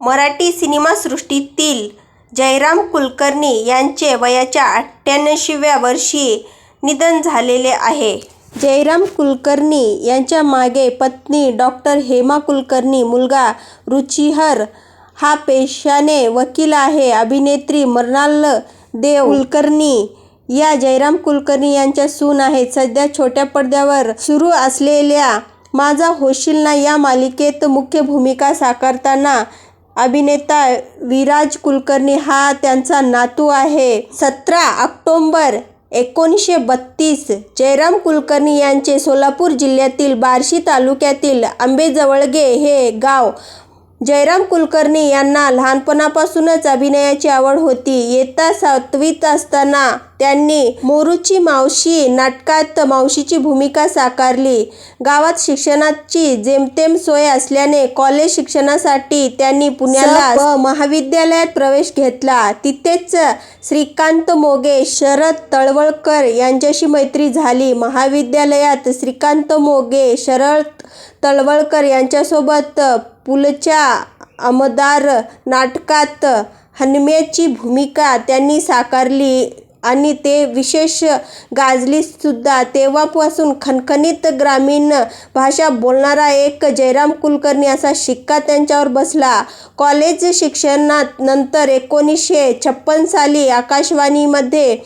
मराठी सिनेमासृष्टीतील जयराम कुलकर्णी यांचे वयाच्या अठ्ठ्याऐंशीव्या वर्षी निधन झालेले आहे. जयराम कुलकर्णी यांच्या मागे पत्नी डॉ. हेमा कुलकर्णी, मुलगा रुचिहर हा पेशाने वकील आहे. अभिनेत्री मृणाल देव कुलकर्णी या जयराम कुलकर्णी यांच्या सून आहेत. सध्या छोट्या पडद्यावर सुरू असलेल्या माझा होशील ना या मालिकेत मुख्य भूमिका साकारताना अभिनेता विराज कुलकर्णी हा त्यांचा नातू आहे. सतरा ऑक्टोंबर एकोणीसशे बत्तीस जयराम कुलकर्णी यांचे सोलापूर जिल्ह्यातील बार्शी तालुक्यातील आंबेजवळगे हे गाव. जयराम कुलकर्णी यांना लहानपणापासूनच अभिनयाची आवड होती. इयत्ता सातवीत असताना त्यांनी मोरूची मावशी' नाटकात मावशीची भूमिका साकारली. गावात शिक्षणाची जेमतेम सोय असल्याने कॉलेज शिक्षणासाठी त्यांनी पुण्याला स. प. महाविद्यालयात प्रवेश घेतला. तिथेच श्रीकांत मोघे, शरद तळवलकर यांच्याशी मैत्री झाली. महाविद्यालयात श्रीकांत मोघे, शरद तळवलकर यांच्यासोबत पुलंच्या आमदार नाटकात हनुम्याची भूमिका त्यांनी साकारली आणि ते विशेष गाजलीसुद्धा. तेव्हापासून खणखणीत ग्रामीण भाषा बोलणारा एक जयराम कुलकर्णी असा शिक्का त्यांच्यावर बसला. कॉलेज शिक्षणानंतर एकोणीसशे छप्पन साली आकाशवाणीमध्ये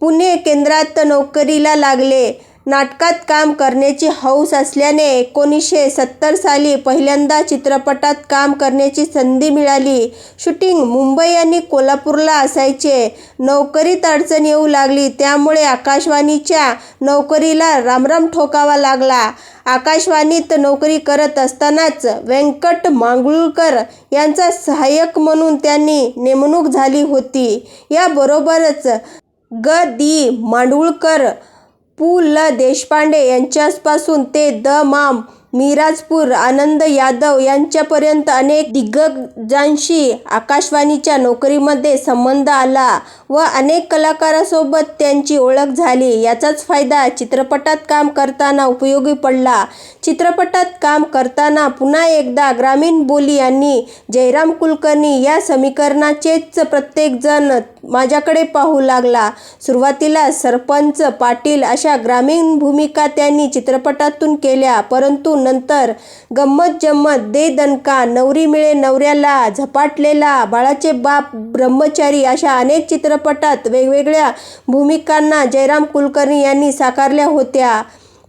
पुणे केंद्रात नोकरीला लागले. नाटकात काम करण्याची हौस असल्याने एकोणीसशे सत्तर साली पहिल्यांदा चित्रपटात काम करण्याची संधी मिळाली. शूटिंग मुंबई आणि कोल्हापूरला असायचे. नोकरीत अडचण येऊ लागली. त्यामुळे आकाशवाणीच्या नोकरीला रामराम ठोकावा लागला. आकाशवाणीत नोकरी करत असतानाच व्यंकट मांगुळकर यांचा सहाय्यक म्हणून त्यांनी नेमणूक झाली होती. याबरोबरच ग. दी माडगूळकर, पु. ल. देशपांडे यांच्यापासून ते द. मा. मिराजपूर, आनंद यादव यांच्यापर्यंत अनेक दिग्गजांशी आकाशवाणीच्या नोकरीमध्ये संबंध आला व अनेक कलाकारांसोबत त्यांची ओळख झाली. याचाच फायदा चित्रपटात काम करताना उपयोगी पडला. चित्रपटात काम करताना पुन्हा एकदा ग्रामीण बोली आणि जयराम कुलकर्णी या समीकरणाचेच प्रत्येकजण माझ्याकडे पाहू लागला. सुरुवातीला सरपंच, पाटील अशा ग्रामीण भूमिका त्यांनी चित्रपटातून केल्या. परंतु नंतर गंमत जंमत, दे दणका, नवरी मिळे नवऱ्याला, झपाटलेला, बाळाचे बाप, ब्रह्मचारी अशा अनेक चित्रपटात वेगवेगळ्या भूमिकांना जयराम कुलकर्णी यांनी साकारल्या होत्या.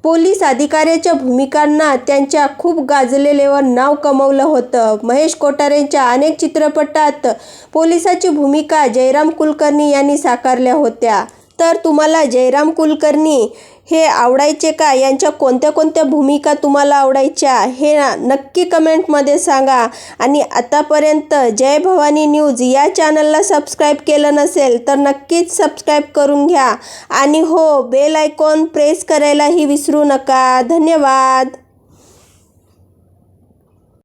पोलीस अधिकाऱ्याच्या भूमिकांना त्यांच्या खूप गाजलेले व नाव कमवलं होतं. महेश कोठारेंच्या अनेक चित्रपटात पोलिसाची भूमिका जयराम कुलकर्णी यांनी साकारल्या होत्या. तर तुम्हाला जयराम कुलकर्णी हे आवडायचे का? यांच्या कोणत्या कोणत्या भूमिका तुम्हाला आवडायच्या हे नक्की कमेंटमध्ये सांगा. आणि आतापर्यंत जय भवानी न्यूज या चॅनलला सबस्क्राईब केलं नसेल तर नक्कीच सबस्क्राईब करून घ्या आणि हो बेल आयकॉन प्रेस करायलाही विसरू नका. धन्यवाद.